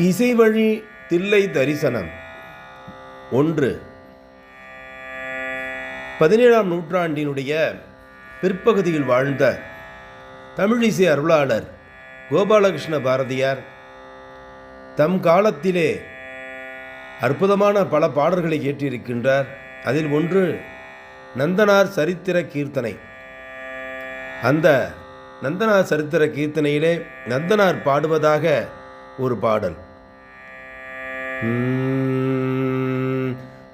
இசைவழி தில்லை தரிசனம். ஒன்று. பதினேழாம் நூற்றாண்டினுடைய பிற்பகுதியில் வாழ்ந்த தமிழிசை அருளாளர் கோபாலகிருஷ்ண பாரதியார் தம் காலத்திலே அற்புதமான பல பாடல்களை இயற்றியிருக்கின்றார் அதில் ஒன்று நந்தனார் சரித்திர கீர்த்தனை. அந்த நந்தனார் சரித்திர கீர்த்தனையிலே நந்தனார் பாடுவதாக ஒரு பாடல்.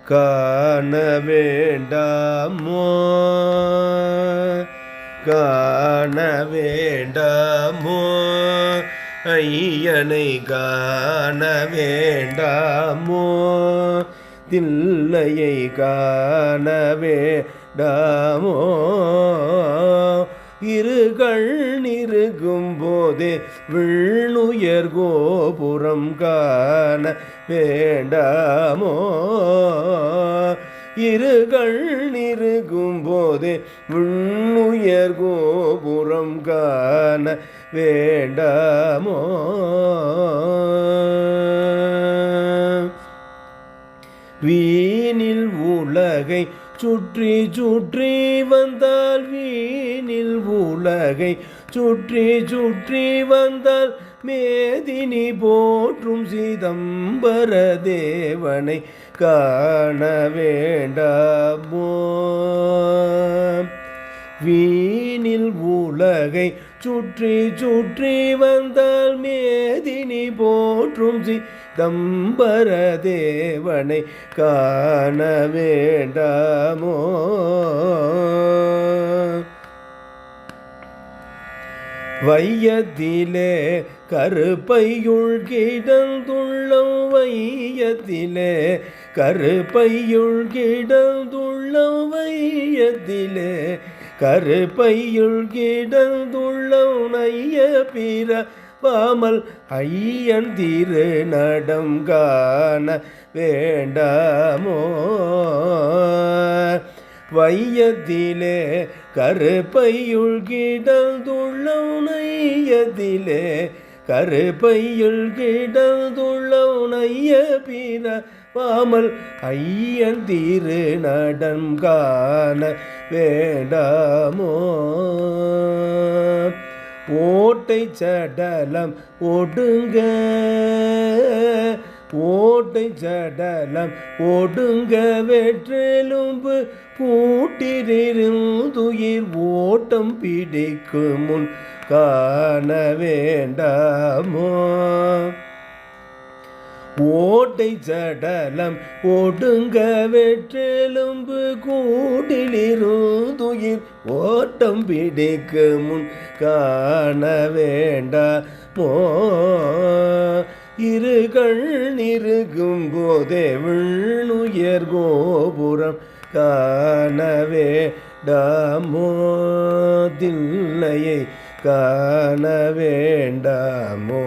காண வேண்டாமோ காண வேண்டாமோ ஐயனை காண வேண்டாமோ தில்லையை காண வேண்டாமோ இருகள் நிருகும் போதே விண்ணுயர் கோபுரம் காண வேண்டாமோ? இருகள் நிருகும் போதே விண்ணுயர் கோபுரம் காண வேண்டாமோ? வீணில் உலகை சுற்றி சுற்றி வந்தால் வீணில் உலகை. சுற்றி சுற்றி வந்தால் மேதினி போற்றும் சிதம்பர தேவனை காண வேண்டாமோ? வீணில் உலகை சுற்றி சுற்றி வந்தால் மேதினி போற்றும் சி தேவனை காண வேண்டாமோ? வையத்திலே கருப்பையுள் கிடந்துள்ளம் வையத்திலே கருப்பையுள் கிடந்துள்ளம் வையத்திலே கருப்பையுள் கிடந்துள்ளம் நைய பிற பாமல் ஐயன் திரு நடம் காண வேண்டாமோ? வையத்திலே கருப்பையுள் கிடந்துள்ளவுனையதிலே கருப்பையுள் கிடந்துள்ளவுனைய பிற பாமல் ஐயன் திரு நடம் காண வேண்டாமோ? ஓட்டை சடலம் ஓடுங்க ஓட்டை சடலம் ஓடுங்க வெற்றெலும்பு பூட்டிருந்துயிர் ஓட்டம் பிடிக்கும் முன் காண வேண்டாமோ? ஓட்டை சடலம் ஓடுங்க வெற்றெலும்பு கூட்டிலிருந்துயிர் ஓட்டம் பிடிக்க முன் காண வேண்டா போ. இருகள் கண்ணிருக்கும் போதே விண்ணுயர் கோபுரம் காணவே வேண்டாமோ தில்லையை காண வேண்டாமோ